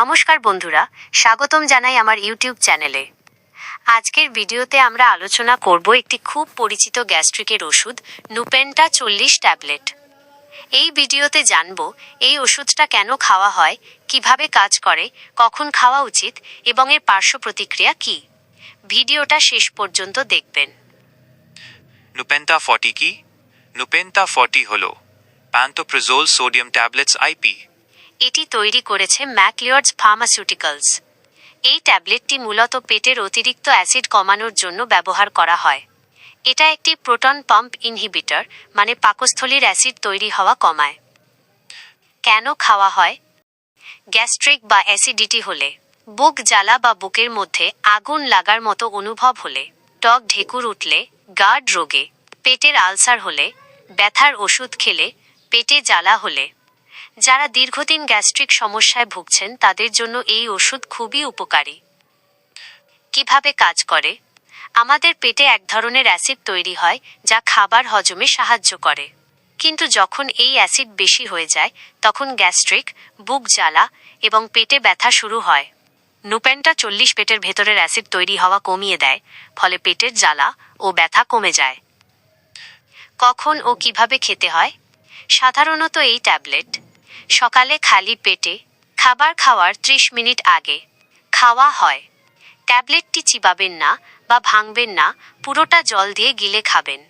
নমস্কার বন্ধুরা, স্বাগতম জানাই আমার ইউটিউব চ্যানেলে। আজকের ভিডিওতে আমরা আলোচনা করব একটি খুব পরিচিত গ্যাস্ট্রিকের ওষুধ, নুপেন্টা চল্লিশ ট্যাবলেট। এই ভিডিওতে জানব এই ওষুধটা কেন খাওয়া হয়, কীভাবে কাজ করে, কখন খাওয়া উচিত, এবং এর পার্শ্ব প্রতিক্রিয়া কী। ভিডিওটা শেষ পর্যন্ত দেখবেন। নুপেন্টা ফর্টি কি? নুপেন্টা ফর্টি হল প্যান্টোপ্রিজোল সোডিয়াম ট্যাবলেটস আইপি এটি তৈরি করেছে ম্যাকলিয়র্ডস ফার্মাসিউটিক্যালস। এই ট্যাবলেটটি মূলত পেটের অতিরিক্ত অ্যাসিড কমানোর জন্য ব্যবহার করা হয়। এটা একটি প্রোটন পাম্প ইনহিবিটর মানে পাকস্থলীর অ্যাসিড তৈরি হওয়া কমায়। কেন খাওয়া হয়? গ্যাস্ট্রিক বা অ্যাসিডিটি হলে, বুক জ্বালা বা বুকের মধ্যে আগুন লাগার মতো অনুভব হলে, টক ঢেকুর উঠলে গার্ড রোগে, পেটের আলসার হলে, ব্যথার ওষুধ খেলে, পেটে জ্বালা হলে যারা দীর্ঘদিন গ্যাস্ট্রিক সমস্যায় ভুগছেন, তাদের জন্য এই ওষুধ খুবই উপকারী। কীভাবে কাজ করে? আমাদের পেটে এক ধরনের অ্যাসিড তৈরি হয়, যা খাবার হজমে সাহায্য করে। কিন্তু যখন এই অ্যাসিড বেশি হয়ে যায়, তখন গ্যাস্ট্রিক, বুক জ্বালা এবং পেটে ব্যথা শুরু হয়। নুপেন্টা চল্লিশ পেটের ভেতরের অ্যাসিড তৈরি হওয়া কমিয়ে দেয়, ফলে পেটের জ্বালা ও ব্যথা কমে যায়। কখন ও কীভাবে খেতে হয়? সাধারণত এই ট্যাবলেট সকালে খালি পেটে খাবার খাওয়ার ত্রিশ মিনিট আগে খাওয়া হয়। ট্যাবলেটটি চিবাবেন না বা ভাঙবেন না, পুরোটা জল দিয়ে গিলে খাবেন।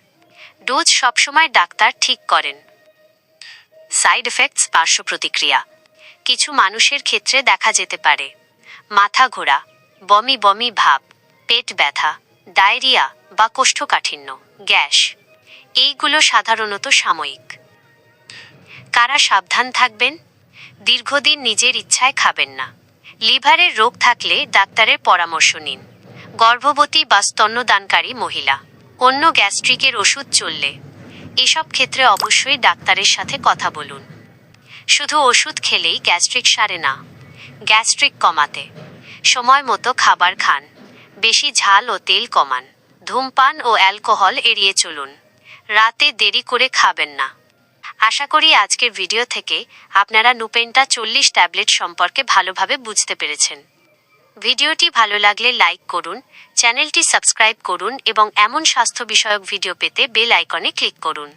ডোজ সবসময় ডাক্তার ঠিক করেন। সাইড এফেক্টস, পার্শ্ব প্রতিক্রিয়া। কিছু মানুষের ক্ষেত্রে দেখা যেতে পারে। মাথা ঘোরা, বমি বমি ভাব, পেট ব্যথা, ডায়রিয়া বা কোষ্ঠকাঠিন্য, গ্যাস। এইগুলো সাধারণত সাময়িক। কারা সাবধান থাকবেন? দীর্ঘদিন নিজের ইচ্ছায় খাবেন না। লিভারের রোগ থাকলে ডাক্তারের পরামর্শ নিন। গর্ভবতী বা স্তন্যদানকারী মহিলা। অন্য গ্যাস্ট্রিকের ওষুধ চললে। এসব ক্ষেত্রে অবশ্যই ডাক্তারের সাথে কথা বলুন। শুধু ওষুধ খেলেই গ্যাস্ট্রিক সারে না, গ্যাস্ট্রিক কমাতে। সময় মতো খাবার খান। বেশি ঝাল ও তেল কমান। ধূমপান ও অ্যালকোহল এড়িয়ে চলুন। রাতে দেরি করে খাবেন না। আশা করি আজকের ভিডিও থেকে আপনারা নুপেন্টা চল্লিশ ট্যাবলেট সম্পর্কে ভালোভাবে বুঝতে পেরেছেন। ভিডিওটি ভালো লাগলে লাইক করুন, চ্যানেলটি সাবস্ক্রাইব করুন এবং এমন স্বাস্থ্য বিষয়ক ভিডিও পেতে বেল আইকনে ক্লিক করুন।